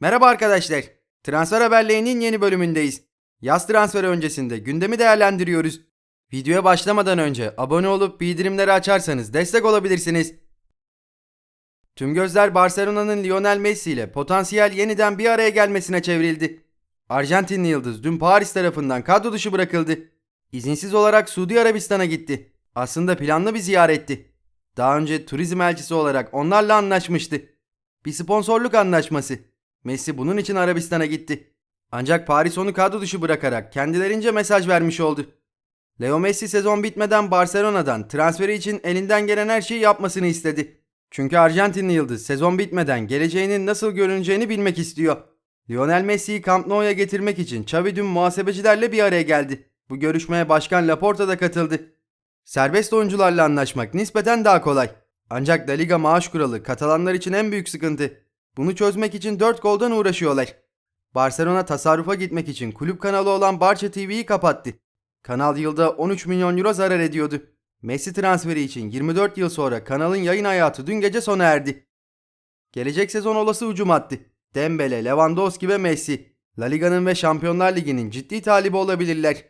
Merhaba arkadaşlar. Transfer haberlerinin yeni bölümündeyiz. Yaz transferi öncesinde gündemi değerlendiriyoruz. Videoya başlamadan önce abone olup bildirimleri açarsanız destek olabilirsiniz. Tüm gözler Barcelona'nın Lionel Messi ile potansiyel yeniden bir araya gelmesine çevrildi. Arjantinli yıldız dün Paris tarafından kadro dışı bırakıldı. İzinsiz olarak Suudi Arabistan'a gitti. Aslında planlı bir ziyaretti. Daha önce turizm elçisi olarak onlarla anlaşmıştı. Bir sponsorluk anlaşması. Messi bunun için Arabistan'a gitti. Ancak Paris onu kadro dışı bırakarak kendilerince mesaj vermiş oldu. Leo Messi sezon bitmeden Barcelona'dan transferi için elinden gelen her şeyi yapmasını istedi. Çünkü Arjantinli yıldız sezon bitmeden geleceğinin nasıl görüneceğini bilmek istiyor. Lionel Messi'yi Camp Nou'ya getirmek için Xavi dün muhasebecilerle bir araya geldi. Bu görüşmeye Başkan Laporta da katıldı. Serbest oyuncularla anlaşmak nispeten daha kolay. Ancak La Liga maaş kuralı Katalanlar için en büyük sıkıntı. Bunu çözmek için 4 goldan uğraşıyorlar. Barcelona tasarrufa gitmek için kulüp kanalı olan Barça TV'yi kapattı. Kanal yılda 13 milyon euro zarar ediyordu. Messi transferi için 24 yıl sonra kanalın yayın hayatı dün gece sona erdi. Gelecek sezon olası hücum attı. Dembele, Lewandowski ve Messi. La Liga'nın ve Şampiyonlar Ligi'nin ciddi talibi olabilirler.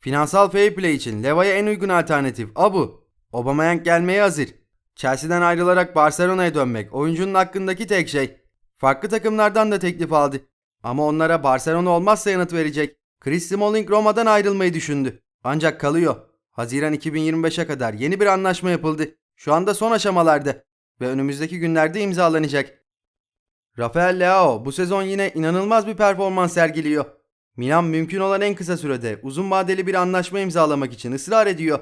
Finansal fair play için Leva'ya en uygun alternatif Abu. Aubameyang gelmeye hazır. Chelsea'den ayrılarak Barcelona'ya dönmek oyuncunun hakkındaki tek şey. Farklı takımlardan da teklif aldı. Ama onlara Barcelona olmazsa yanıt verecek. Chris Smalling Roma'dan ayrılmayı düşündü. Ancak kalıyor. Haziran 2025'e kadar yeni bir anlaşma yapıldı. Şu anda son aşamalarda ve önümüzdeki günlerde imzalanacak. Rafael Leao bu sezon yine inanılmaz bir performans sergiliyor. Milan mümkün olan en kısa sürede uzun vadeli bir anlaşma imzalamak için ısrar ediyor.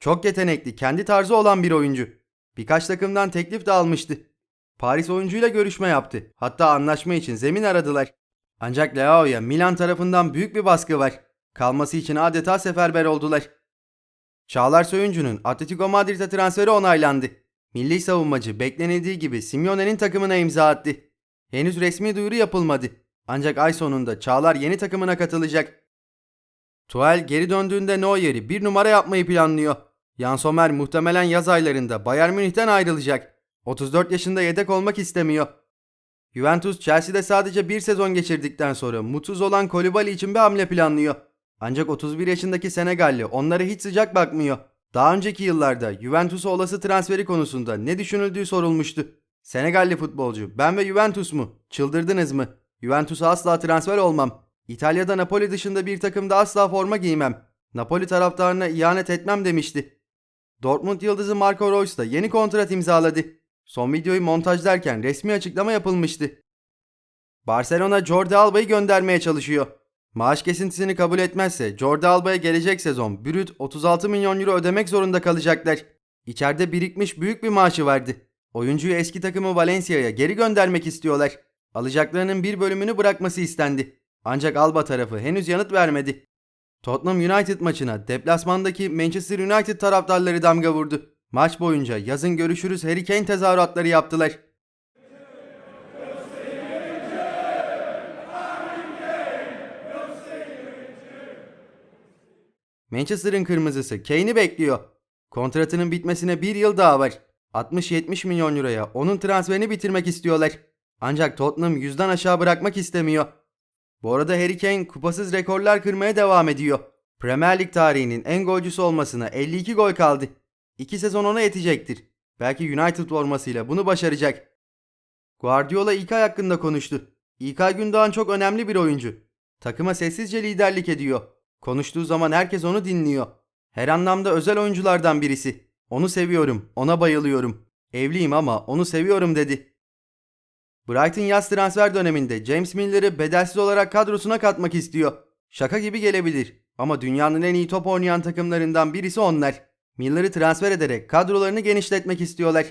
Çok yetenekli, kendi tarzı olan bir oyuncu. Birkaç takımdan teklif de almıştı. Paris oyuncuyla görüşme yaptı. Hatta anlaşma için zemin aradılar. Ancak Leao'ya Milan tarafından büyük bir baskı var. Kalması için adeta seferber oldular. Çağlar Soyuncu'nun Atletico Madrid'e transferi onaylandı. Milli savunmacı beklenildiği gibi Simeone'nin takımına imza attı. Henüz resmi duyuru yapılmadı. Ancak ay sonunda Çağlar yeni takımına katılacak. Tuchel geri döndüğünde Neuer'i bir numara yapmayı planlıyor. Jan Sommer muhtemelen yaz aylarında Bayern Münih'ten ayrılacak. 34 yaşında yedek olmak istemiyor. Juventus Chelsea'de sadece bir sezon geçirdikten sonra mutsuz olan Kolibali için bir hamle planlıyor. Ancak 31 yaşındaki Senegalli onlara hiç sıcak bakmıyor. Daha önceki yıllarda Juventus'a olası transferi konusunda ne düşünüldüğü sorulmuştu. Senegalli futbolcu ben ve Juventus mu? Çıldırdınız mı? Juventus'a asla transfer olmam. İtalya'da Napoli dışında bir takımda asla forma giymem. Napoli taraftarına ihanet etmem demişti. Dortmund yıldızı Marco Reus da yeni kontrat imzaladı. Son videoyu montajlarken resmi açıklama yapılmıştı. Barcelona Jordi Alba'yı göndermeye çalışıyor. Maaş kesintisini kabul etmezse Jordi Alba'ya gelecek sezon brüt 36 milyon euro ödemek zorunda kalacaklar. İçeride birikmiş büyük bir maaşı vardı. Oyuncuyu eski takımı Valencia'ya geri göndermek istiyorlar. Alacaklarının bir bölümünü bırakması istendi. Ancak Alba tarafı henüz yanıt vermedi. Tottenham United maçına deplasmandaki Manchester United taraftarları damga vurdu. Maç boyunca yazın görüşürüz Harry Kane tezahüratları yaptılar. Manchester'ın kırmızısı Kane'i bekliyor. Kontratının bitmesine bir yıl daha var. 60-70 milyon euroya onun transferini bitirmek istiyorlar. Ancak Tottenham yüzden aşağı bırakmak istemiyor. Bu arada Harry Kane kupasız rekorlar kırmaya devam ediyor. Premier Lig tarihinin en golcüsü olmasına 52 gol kaldı. 2 sezon ona yetecektir. Belki United formasıyla bunu başaracak. Guardiola İlkay hakkında konuştu. İlkay Gündoğan çok önemli bir oyuncu. Takıma sessizce liderlik ediyor. Konuştuğu zaman herkes onu dinliyor. Her anlamda özel oyunculardan birisi. Onu seviyorum, ona bayılıyorum. Evliyim ama onu seviyorum dedi. Brighton yaz transfer döneminde James Miller'ı bedelsiz olarak kadrosuna katmak istiyor. Şaka gibi gelebilir ama dünyanın en iyi top oynayan takımlarından birisi onlar. Miller'ı transfer ederek kadrolarını genişletmek istiyorlar.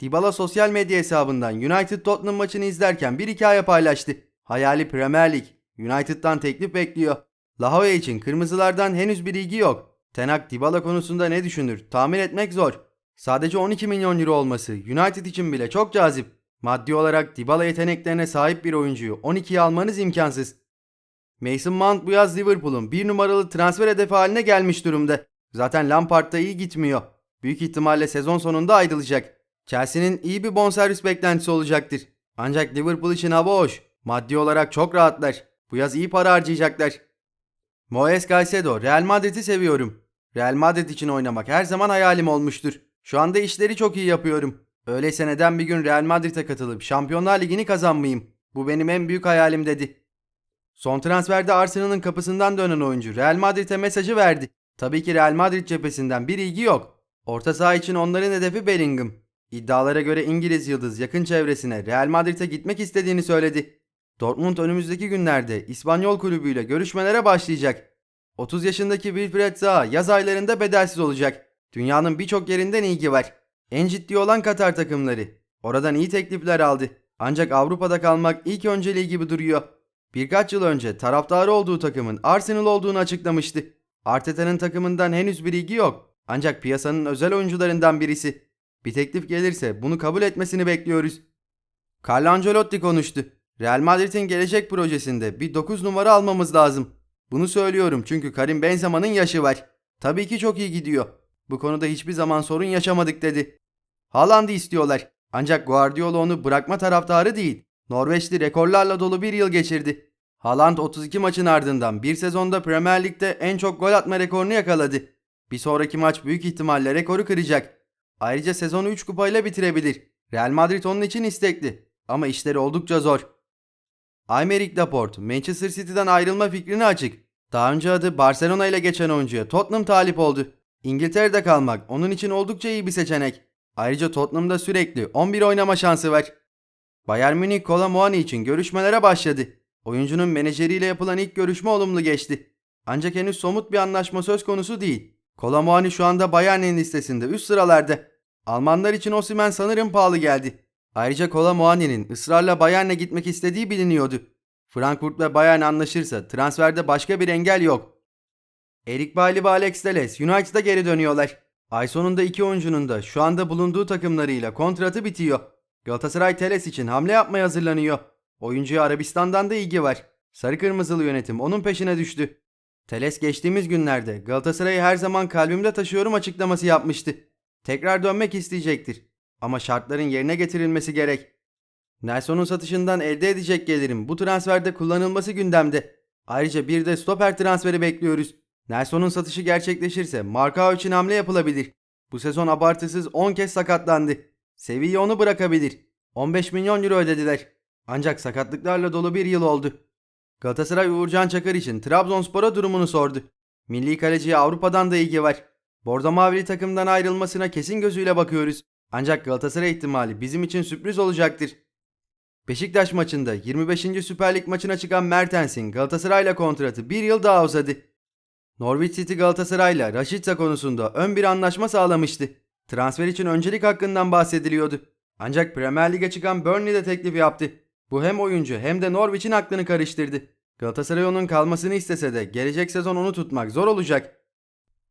Dybala sosyal medya hesabından United Tottenham maçını izlerken bir hikaye paylaştı. Hayali Premier Lig. United'dan teklif bekliyor. La Jolla için kırmızılardan henüz bir ilgi yok. Tenak Dybala konusunda ne düşünür? Tahmin etmek zor. Sadece 12 milyon euro olması United için bile çok cazip. Maddi olarak Dybala yeteneklerine sahip bir oyuncuyu 12'ye almanız imkansız. Mason Mount bu yaz Liverpool'un bir numaralı transfer hedefi haline gelmiş durumda. Zaten Lampard da iyi gitmiyor. Büyük ihtimalle sezon sonunda ayrılacak. Chelsea'nin iyi bir bonservis beklentisi olacaktır. Ancak Liverpool için hava hoş. Maddi olarak çok rahatlar. Bu yaz iyi para harcayacaklar. Moes Caicedo, Real Madrid'i seviyorum. Real Madrid için oynamak her zaman hayalim olmuştur. Şu anda işleri çok iyi yapıyorum. Öyleyse neden bir gün Real Madrid'e katılıp Şampiyonlar Ligi'ni kazanmayayım? Bu benim en büyük hayalim dedi. Son transferde Arsenal'ın kapısından dönen oyuncu Real Madrid'e mesajı verdi. Tabii ki Real Madrid cephesinden bir ilgi yok. Orta saha için onların hedefi Bellingham. İddialara göre İngiliz yıldız yakın çevresine Real Madrid'e gitmek istediğini söyledi. Dortmund önümüzdeki günlerde İspanyol kulübüyle görüşmelere başlayacak. 30 yaşındaki Wilfried Zaha yaz aylarında bedelsiz olacak. Dünyanın birçok yerinden ilgi var. En ciddi olan Katar takımları. Oradan iyi teklifler aldı. Ancak Avrupa'da kalmak ilk önceliği gibi duruyor. Birkaç yıl önce taraftarı olduğu takımın Arsenal olduğunu açıklamıştı. Arteta'nın takımından henüz bir ilgi yok. Ancak piyasanın özel oyuncularından birisi. Bir teklif gelirse bunu kabul etmesini bekliyoruz. Carlo Ancelotti konuştu. Real Madrid'in gelecek projesinde bir 9 numara almamız lazım. Bunu söylüyorum çünkü Karim Benzema'nın yaşı var. Tabii ki çok iyi gidiyor. Bu konuda hiçbir zaman sorun yaşamadık dedi. Haaland'ı istiyorlar. Ancak Guardiola onu bırakma taraftarı değil. Norveçli rekorlarla dolu bir yıl geçirdi. Haaland 32 maçın ardından bir sezonda Premier Lig'de en çok gol atma rekorunu yakaladı. Bir sonraki maç büyük ihtimalle rekoru kıracak. Ayrıca sezonu 3 kupayla bitirebilir. Real Madrid onun için istekli. Ama işleri oldukça zor. Aymeric Laporte, Manchester City'den ayrılma fikrini açık. Daha önce adı Barcelona ile geçen oyuncuya Tottenham talip oldu. İngiltere'de kalmak onun için oldukça iyi bir seçenek. Ayrıca Tottenham'da sürekli 11 oynama şansı var. Bayern Münih Kola Muani için görüşmelere başladı. Oyuncunun menajeriyle yapılan ilk görüşme olumlu geçti. Ancak henüz somut bir anlaşma söz konusu değil. Kola Muani şu anda Bayern'in listesinde üst sıralarda. Almanlar için Osimhen sanırım pahalı geldi. Ayrıca Kola Muani'nin ısrarla Bayern'e gitmek istediği biliniyordu. Frankfurt ve Bayern anlaşırsa transferde başka bir engel yok. Erik Bailly ve Alex Telles United'a geri dönüyorlar. Ay sonunda iki oyuncunun da şu anda bulunduğu takımlarıyla kontratı bitiyor. Galatasaray Telles için hamle yapmaya hazırlanıyor. Oyuncuya Arabistan'dan da ilgi var. Sarı kırmızılı yönetim onun peşine düştü. Teles geçtiğimiz günlerde Galatasaray'ı her zaman kalbimde taşıyorum açıklaması yapmıştı. Tekrar dönmek isteyecektir. Ama şartların yerine getirilmesi gerek. Nelson'un satışından elde edecek gelirim bu transferde kullanılması gündemde. Ayrıca bir de stoper transferi bekliyoruz. Nelson'un satışı gerçekleşirse Markao için hamle yapılabilir. Bu sezon abartısız 10 kez sakatlandı. Seviye onu bırakabilir. 15 milyon euro ödediler. Ancak sakatlıklarla dolu bir yıl oldu. Galatasaray Uğurcan Çakır için Trabzonspor'a durumunu sordu. Milli kaleciye Avrupa'dan da ilgi var. Bordo Mavili takımdan ayrılmasına kesin gözüyle bakıyoruz. Ancak Galatasaray ihtimali bizim için sürpriz olacaktır. Beşiktaş maçında 25. Süper Lig maçına çıkan Mertens'in Galatasaray'la kontratı bir yıl daha uzadı. Norwich City Galatasaray'la Rashica konusunda ön bir anlaşma sağlamıştı. Transfer için öncelik hakkından bahsediliyordu. Ancak Premier Lig'e çıkan Burnley de teklif yaptı. Bu hem oyuncu hem de Norwich'in aklını karıştırdı. Galatasaray onun kalmasını istese de gelecek sezon onu tutmak zor olacak.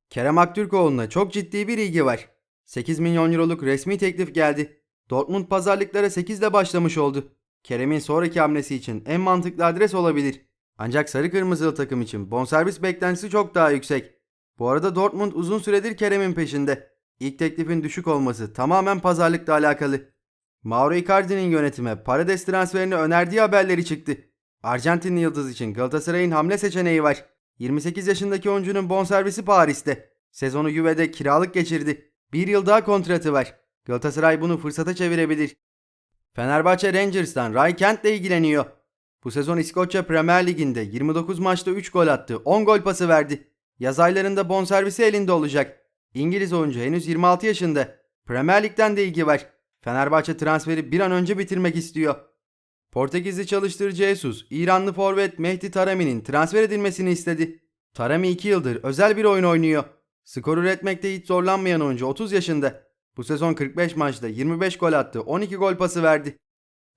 Kerem Aktürkoğlu'na çok ciddi bir ilgi var. 8 milyon euroluk resmi teklif geldi. Dortmund pazarlıklara 8 ile başlamış oldu. Kerem'in sonraki hamlesi için en mantıklı adres olabilir. Ancak sarı kırmızılı takım için bonservis beklentisi çok daha yüksek. Bu arada Dortmund uzun süredir Kerem'in peşinde. İlk teklifin düşük olması tamamen pazarlıkla alakalı. Mauro Icardi'nin yönetime Paredes transferini önerdiği haberleri çıktı. Arjantinli yıldız için Galatasaray'ın hamle seçeneği var. 28 yaşındaki oyuncunun bonservisi Paris'te. Sezonu Juve'de kiralık geçirdi. Bir yıl daha kontratı var. Galatasaray bunu fırsata çevirebilir. Fenerbahçe Rangers'tan Ray Kent'le ilgileniyor. Bu sezon İskoçya Premier Ligi'nde 29 maçta 3 gol attı, 10 gol pası verdi. Yaz aylarında bonservisi elinde olacak. İngiliz oyuncu henüz 26 yaşında. Premier Lig'den de ilgi var. Fenerbahçe transferi bir an önce bitirmek istiyor. Portekizli çalıştırıcı Jesus, İranlı forvet Mehdi Tarami'nin transfer edilmesini istedi. Tarami 2 yıldır özel bir oyun oynuyor. Skor üretmekte hiç zorlanmayan oyuncu 30 yaşında. Bu sezon 45 maçta 25 gol attı, 12 gol pası verdi.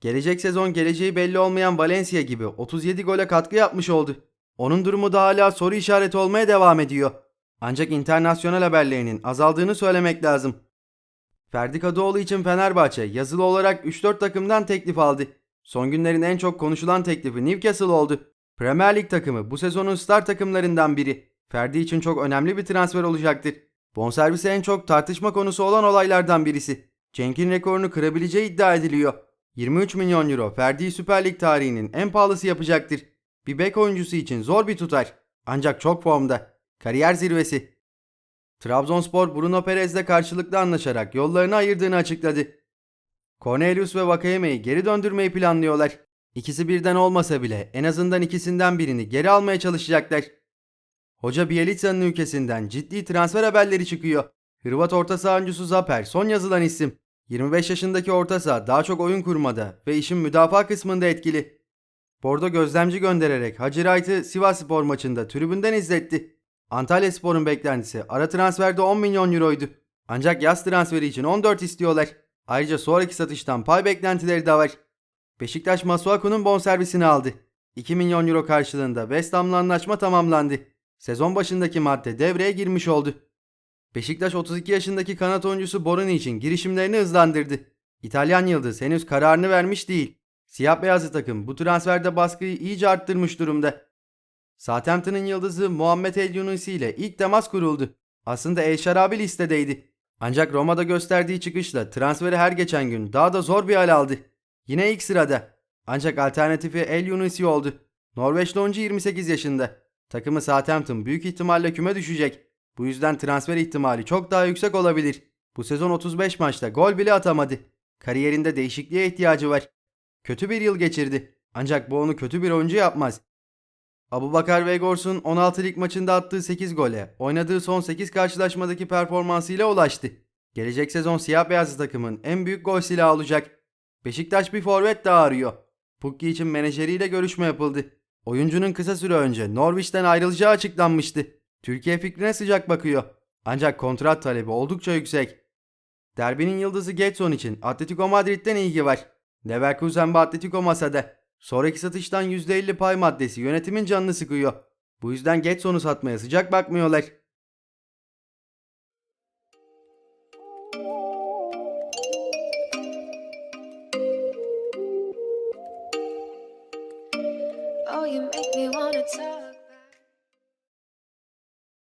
Gelecek sezon geleceği belli olmayan Valencia gibi 37 gole katkı yapmış oldu. Onun durumu da hala soru işareti olmaya devam ediyor. Ancak internasyonel haberlerinin azaldığını söylemek lazım. Ferdi Kadıoğlu için Fenerbahçe yazılı olarak 3-4 takımdan teklif aldı. Son günlerin en çok konuşulan teklifi Newcastle oldu. Premier Lig takımı bu sezonun star takımlarından biri. Ferdi için çok önemli bir transfer olacaktır. Bonservisi en çok tartışma konusu olan olaylardan birisi. Cenk'in rekorunu kırabileceği iddia ediliyor. 23 milyon euro Ferdi Süper Lig tarihinin en pahalısı yapacaktır. Bir bek oyuncusu için zor bir tutar. Ancak çok formda. Kariyer zirvesi. Trabzonspor Bruno Perez'le karşılıklı anlaşarak yollarını ayırdığını açıkladı. Cornelius ve Vakayeme'yi geri döndürmeyi planlıyorlar. İkisi birden olmasa bile en azından ikisinden birini geri almaya çalışacaklar. Hoca Bielitsa'nın ülkesinden ciddi transfer haberleri çıkıyor. Hırvat orta saha oyuncusu Zaper son yazılan isim. 25 yaşındaki orta saha daha çok oyun kurmada ve işin müdafaa kısmında etkili. Bordo gözlemci göndererek Hacı Wright'ı Sivas Spor maçında tribünden izletti. Antalya Spor'un beklentisi ara transferde 10 milyon euroydu. Ancak yaz transferi için 14 istiyorlar. Ayrıca sonraki satıştan pay beklentileri de var. Beşiktaş Masuaku'nun bonservisini aldı. 2 milyon euro karşılığında West Ham'la anlaşma tamamlandı. Sezon başındaki madde devreye girmiş oldu. Beşiktaş 32 yaşındaki kanat oyuncusu Boruni için girişimlerini hızlandırdı. İtalyan yıldız henüz kararını vermiş değil. Siyah beyazlı takım bu transferde baskıyı iyice arttırmış durumda. Southampton'ın yıldızı Muhammed El Yunusi ile ilk temas kuruldu. Aslında El Şarabi listedeydi. Ancak Roma'da gösterdiği çıkışla transferi her geçen gün daha da zor bir hal aldı. Yine ilk sırada. Ancak alternatifi El Yunusi oldu. Norveçli oyuncu 28 yaşında. Takımı Southampton büyük ihtimalle küme düşecek. Bu yüzden transfer ihtimali çok daha yüksek olabilir. Bu sezon 35 maçta gol bile atamadı. Kariyerinde değişikliğe ihtiyacı var. Kötü bir yıl geçirdi. Ancak bu onu kötü bir oyuncu yapmaz. Abubakar Vegors'un 16 lig maçında attığı 8 gole, oynadığı son 8 karşılaşmadaki performansıyla ulaştı. Gelecek sezon siyah beyazlı takımın en büyük gol silahı olacak. Beşiktaş bir forvet daha arıyor. Pukki için menajeriyle görüşme yapıldı. Oyuncunun kısa süre önce Norwich'ten ayrılacağı açıklanmıştı. Türkiye fikrine sıcak bakıyor. Ancak kontrat talebi oldukça yüksek. Derbinin yıldızı Getson için Atletico Madrid'den ilgi var. Leverkusen ve Atletico masada. Sonraki satıştan %50 pay maddesi yönetimin canını sıkıyor. Bu yüzden Getson'u satmaya sıcak bakmıyorlar. Oh, you make me wanna talk.